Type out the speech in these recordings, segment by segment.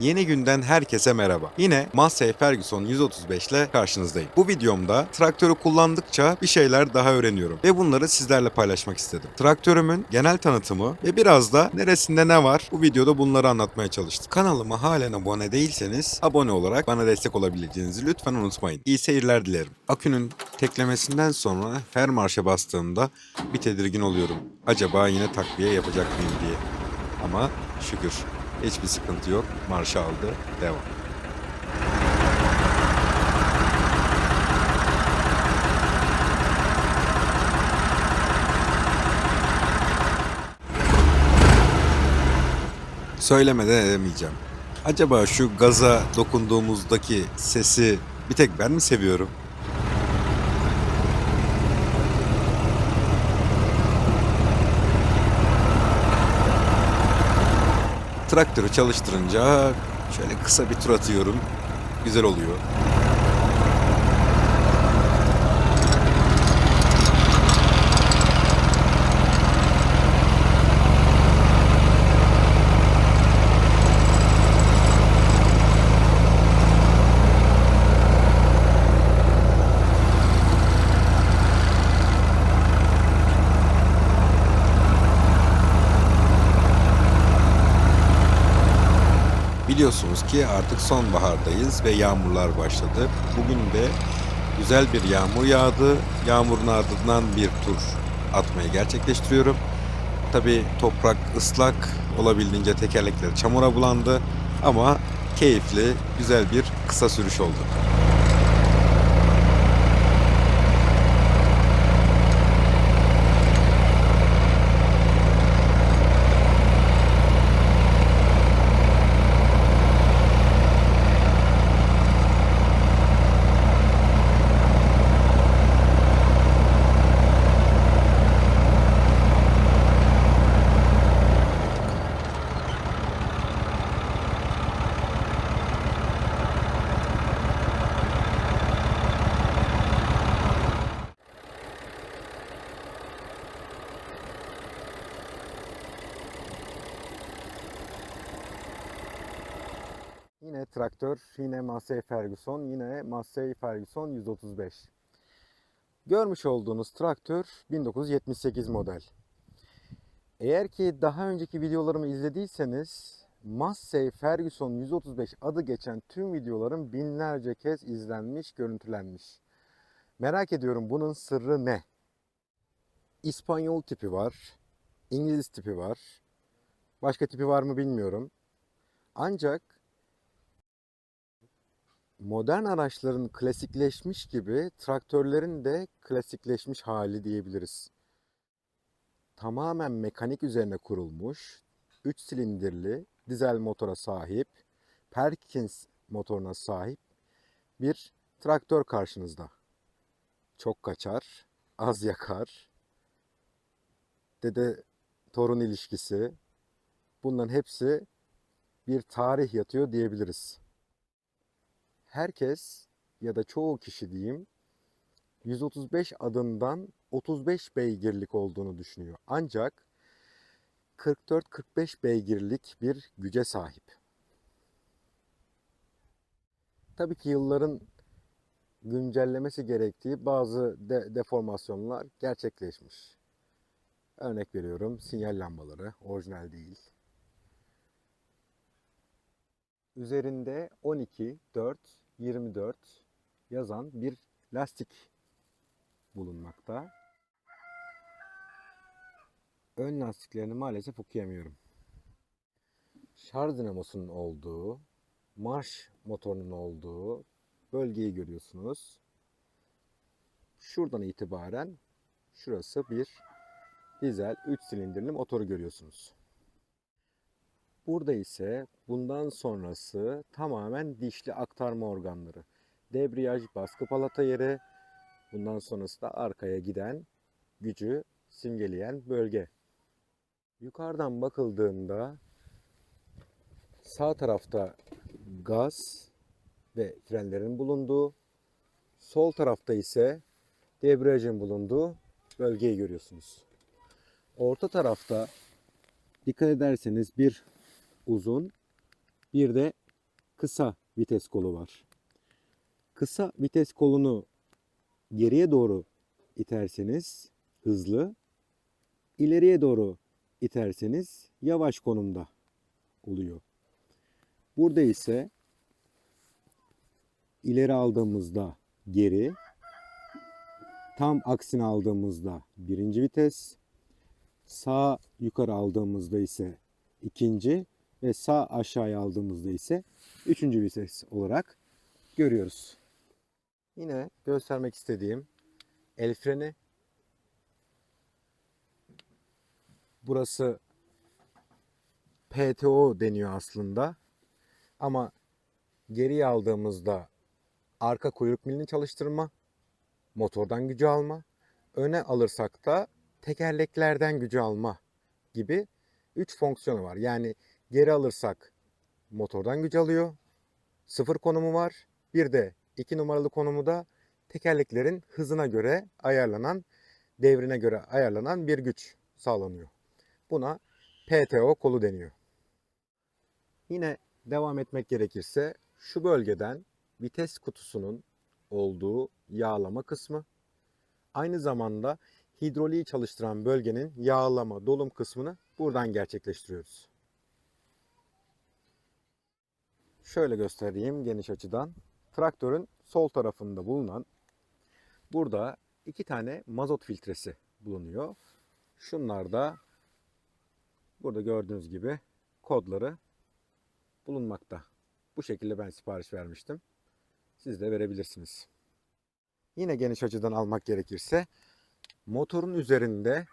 Yeni günden herkese merhaba. Yine Massey Ferguson 135 ile karşınızdayım. Bu videomda traktörü kullandıkça bir şeyler daha öğreniyorum ve bunları sizlerle paylaşmak istedim. Traktörümün genel tanıtımı ve biraz da neresinde ne var bu videoda bunları anlatmaya çalıştım. Kanalıma halen abone değilseniz abone olarak bana destek olabileceğinizi lütfen unutmayın. İyi seyirler dilerim. Akünün teklemesinden sonra her marşa bastığımda bir tedirgin oluyorum. Acaba yine takviye yapacak mıyım diye. Ama şükür hiçbir sıkıntı yok. Marşı aldı. Devam. Söylemeden edemeyeceğim. Acaba şu gaza dokunduğumuzdaki sesi bir tek ben mi seviyorum? Traktörü çalıştırınca şöyle kısa bir tur atıyorum. Güzel oluyor. Biliyorsunuz ki artık sonbahardayız ve yağmurlar başladı. Bugün de güzel bir yağmur yağdı. Yağmurun ardından bir tur atmayı gerçekleştiriyorum. Tabi toprak ıslak, olabildiğince tekerlekler çamura bulandı ama keyifli, güzel bir kısa sürüş oldu. Traktör, yine Massey Ferguson, yine Massey Ferguson 135. Görmüş olduğunuz traktör 1978 model. Eğer ki daha önceki videolarımı izlediyseniz Massey Ferguson 135 adı geçen tüm videolarım binlerce kez izlenmiş, görüntülenmiş. Merak ediyorum bunun sırrı ne? İspanyol tipi var, İngiliz tipi var. Başka tipi var mı bilmiyorum. Ancak modern araçların klasikleşmiş gibi traktörlerin de klasikleşmiş hali diyebiliriz. Tamamen mekanik üzerine kurulmuş, 3 silindirli dizel motora sahip, Perkins motoruna sahip bir traktör karşınızda. Çok kaçar, az yakar, dede torun ilişkisi bunların hepsi bir tarih yatıyor diyebiliriz herkes ya da çoğu kişi diyeyim 135 adından 35 beygirlik olduğunu düşünüyor. Ancak 44-45 beygirlik bir güce sahip. Tabii ki yılların güncellemesi gerektiği bazı de- deformasyonlar gerçekleşmiş. Örnek veriyorum sinyal lambaları orijinal değil. Üzerinde 12, 4, 24 yazan bir lastik bulunmakta. Ön lastiklerini maalesef okuyamıyorum. Şarj dinamosunun olduğu, marş motorunun olduğu bölgeyi görüyorsunuz. Şuradan itibaren şurası bir dizel 3 silindirli motoru görüyorsunuz. Burada ise bundan sonrası tamamen dişli aktarma organları. Debriyaj, baskı palata yeri, bundan sonrası da arkaya giden gücü simgeleyen bölge. Yukarıdan bakıldığında sağ tarafta gaz ve frenlerin bulunduğu, sol tarafta ise debriyajın bulunduğu bölgeyi görüyorsunuz. Orta tarafta dikkat ederseniz bir uzun bir de kısa vites kolu var. Kısa vites kolunu geriye doğru iterseniz hızlı, ileriye doğru iterseniz yavaş konumda oluyor. Burada ise ileri aldığımızda geri, tam aksine aldığımızda birinci vites, sağ yukarı aldığımızda ise ikinci ve sağ aşağıya aldığımızda ise üçüncü vites olarak görüyoruz. Yine göstermek istediğim el freni. Burası PTO deniyor aslında. Ama geriye aldığımızda arka kuyruk milini çalıştırma, motordan gücü alma, öne alırsak da tekerleklerden gücü alma gibi 3 fonksiyonu var. Yani geri alırsak motordan gücü alıyor, sıfır konumu var. Bir de 2 numaralı konumu da tekerleklerin hızına göre ayarlanan, devrine göre ayarlanan bir güç sağlanıyor. Buna PTO kolu deniyor. Yine devam etmek gerekirse şu bölgeden vites kutusunun olduğu yağlama kısmı, aynı zamanda hidroliği çalıştıran bölgenin yağlama dolum kısmını buradan gerçekleştiriyoruz. Şöyle göstereyim geniş açıdan. Traktörün sol tarafında bulunan burada iki tane mazot filtresi bulunuyor. Şunlar da burada gördüğünüz gibi kodları bulunmakta. Bu şekilde ben sipariş vermiştim. Siz de verebilirsiniz. Yine geniş açıdan almak gerekirse motorun üzerinde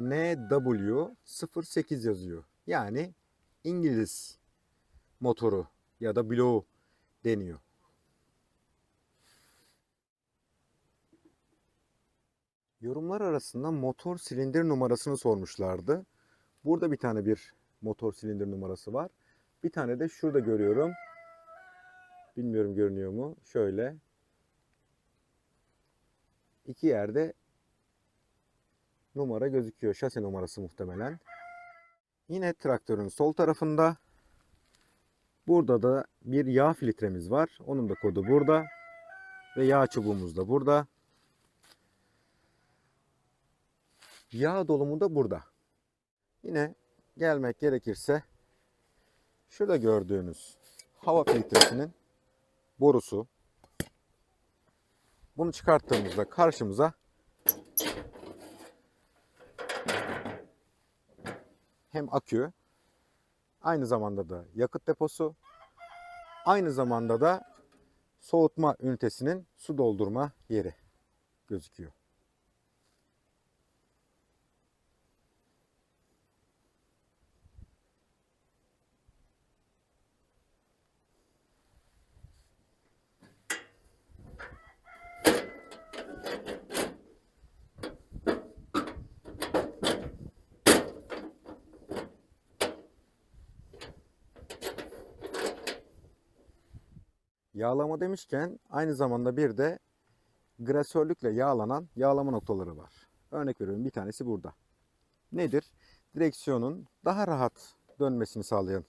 NW08 yazıyor. Yani İngiliz motoru ya da bloğu deniyor. Yorumlar arasında motor silindir numarasını sormuşlardı. Burada bir tane bir motor silindir numarası var. Bir tane de şurada görüyorum. Bilmiyorum görünüyor mu? Şöyle. İki yerde numara gözüküyor. Şase numarası muhtemelen. Yine traktörün sol tarafında burada da bir yağ filtremiz var. Onun da kodu burada. Ve yağ çubuğumuz da burada. Yağ dolumu da burada. Yine gelmek gerekirse şurada gördüğünüz hava filtresinin borusu. Bunu çıkarttığımızda karşımıza hem akü aynı zamanda da yakıt deposu aynı zamanda da soğutma ünitesinin su doldurma yeri gözüküyor. Yağlama demişken aynı zamanda bir de grasörlükle yağlanan yağlama noktaları var. Örnek veriyorum bir tanesi burada. Nedir? Direksiyonun daha rahat dönmesini sağlayan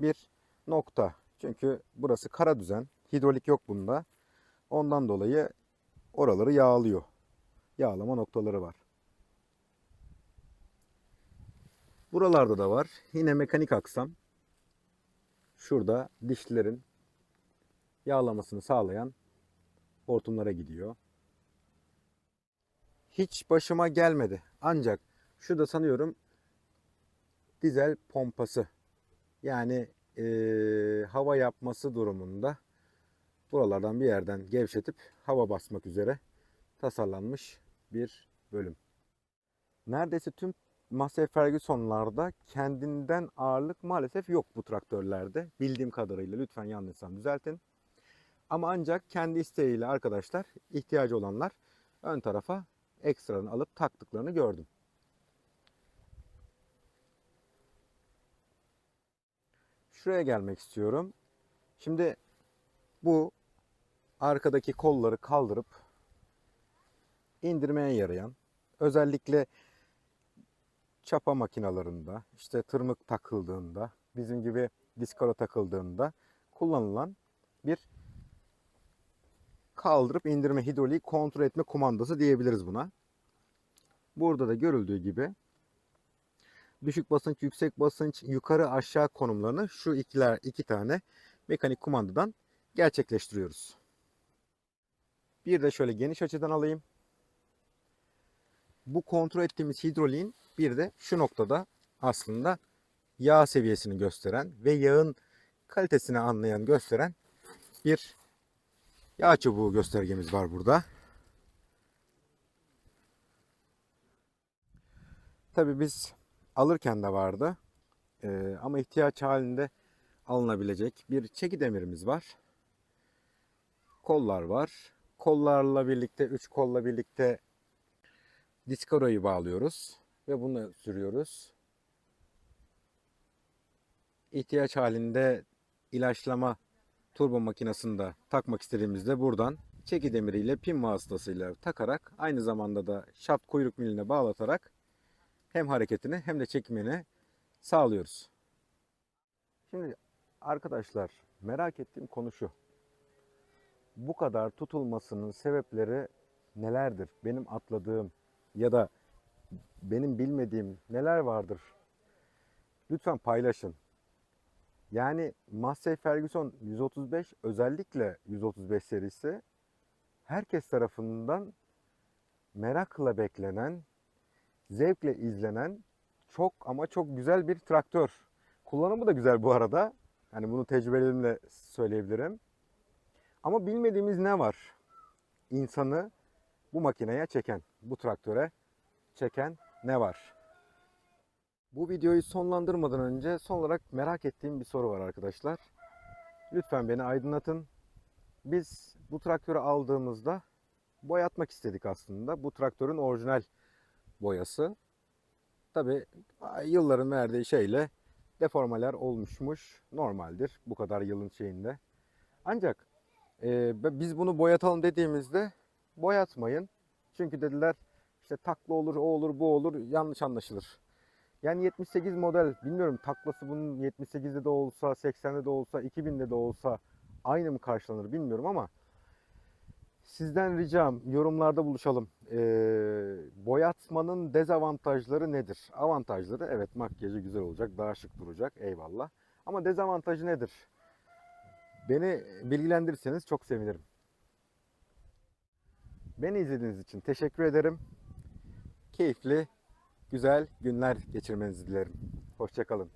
bir nokta. Çünkü burası kara düzen. Hidrolik yok bunda. Ondan dolayı oraları yağlıyor. Yağlama noktaları var. Buralarda da var. Yine mekanik aksam. Şurada dişlerin yağlamasını sağlayan hortumlara gidiyor. Hiç başıma gelmedi. Ancak şu da sanıyorum dizel pompası. Yani eee, hava yapması durumunda buralardan bir yerden gevşetip hava basmak üzere tasarlanmış bir bölüm. Neredeyse tüm Massey Ferguson'larda kendinden ağırlık maalesef yok bu traktörlerde. Bildiğim kadarıyla lütfen yanlışsam düzeltin. Ama ancak kendi isteğiyle arkadaşlar ihtiyacı olanlar ön tarafa ekstradan alıp taktıklarını gördüm. Şuraya gelmek istiyorum. Şimdi bu arkadaki kolları kaldırıp indirmeye yarayan özellikle çapa makinalarında işte tırmık takıldığında bizim gibi diskara takıldığında kullanılan bir kaldırıp indirme hidroliği kontrol etme kumandası diyebiliriz buna. Burada da görüldüğü gibi düşük basınç, yüksek basınç, yukarı aşağı konumlarını şu ikiler iki tane mekanik kumandadan gerçekleştiriyoruz. Bir de şöyle geniş açıdan alayım. Bu kontrol ettiğimiz hidroliğin bir de şu noktada aslında yağ seviyesini gösteren ve yağın kalitesini anlayan gösteren bir yağ çubuğu göstergemiz var burada. Tabii biz alırken de vardı. Ee, ama ihtiyaç halinde alınabilecek bir çeki demirimiz var. Kollar var. Kollarla birlikte, üç kolla birlikte diskaroyu bağlıyoruz ve bunu sürüyoruz. İhtiyaç halinde ilaçlama turbo makinesini de takmak istediğimizde buradan çeki demiriyle pin vasıtasıyla takarak aynı zamanda da şaft kuyruk miline bağlatarak hem hareketini hem de çekimini sağlıyoruz. Şimdi arkadaşlar merak ettiğim konu şu. Bu kadar tutulmasının sebepleri nelerdir? Benim atladığım ya da benim bilmediğim neler vardır? Lütfen paylaşın. Yani Massey Ferguson 135 özellikle 135 serisi herkes tarafından merakla beklenen, zevkle izlenen çok ama çok güzel bir traktör. Kullanımı da güzel bu arada. Yani bunu tecrübelerimle söyleyebilirim. Ama bilmediğimiz ne var? İnsanı bu makineye çeken, bu traktöre çeken ne var? Bu videoyu sonlandırmadan önce son olarak merak ettiğim bir soru var arkadaşlar. Lütfen beni aydınlatın. Biz bu traktörü aldığımızda boyatmak istedik aslında. Bu traktörün orijinal boyası. Tabi yılların verdiği şeyle deformalar olmuşmuş. Normaldir bu kadar yılın şeyinde. Ancak e, biz bunu boyatalım dediğimizde boyatmayın. Çünkü dediler işte takla olur, o olur, bu olur yanlış anlaşılır. Yani 78 model bilmiyorum taklası bunun 78'de de olsa, 80'de de olsa, 2000'de de olsa aynı mı karşılanır bilmiyorum ama sizden ricam yorumlarda buluşalım. Ee, boyatmanın dezavantajları nedir? Avantajları evet makyajı güzel olacak, daha şık duracak eyvallah. Ama dezavantajı nedir? Beni bilgilendirirseniz çok sevinirim. Beni izlediğiniz için teşekkür ederim. Keyifli, güzel günler geçirmenizi dilerim. Hoşçakalın.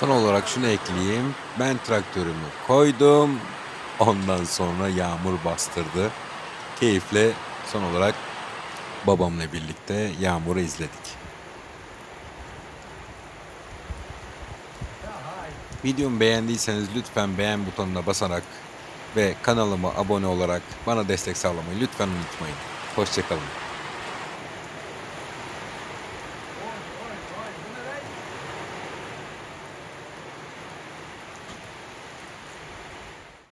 Son olarak şunu ekleyeyim. Ben traktörümü koydum. Ondan sonra yağmur bastırdı. Keyifle son olarak babamla birlikte yağmuru izledik. Videomu beğendiyseniz lütfen beğen butonuna basarak ve kanalıma abone olarak bana destek sağlamayı lütfen unutmayın. Hoşçakalın.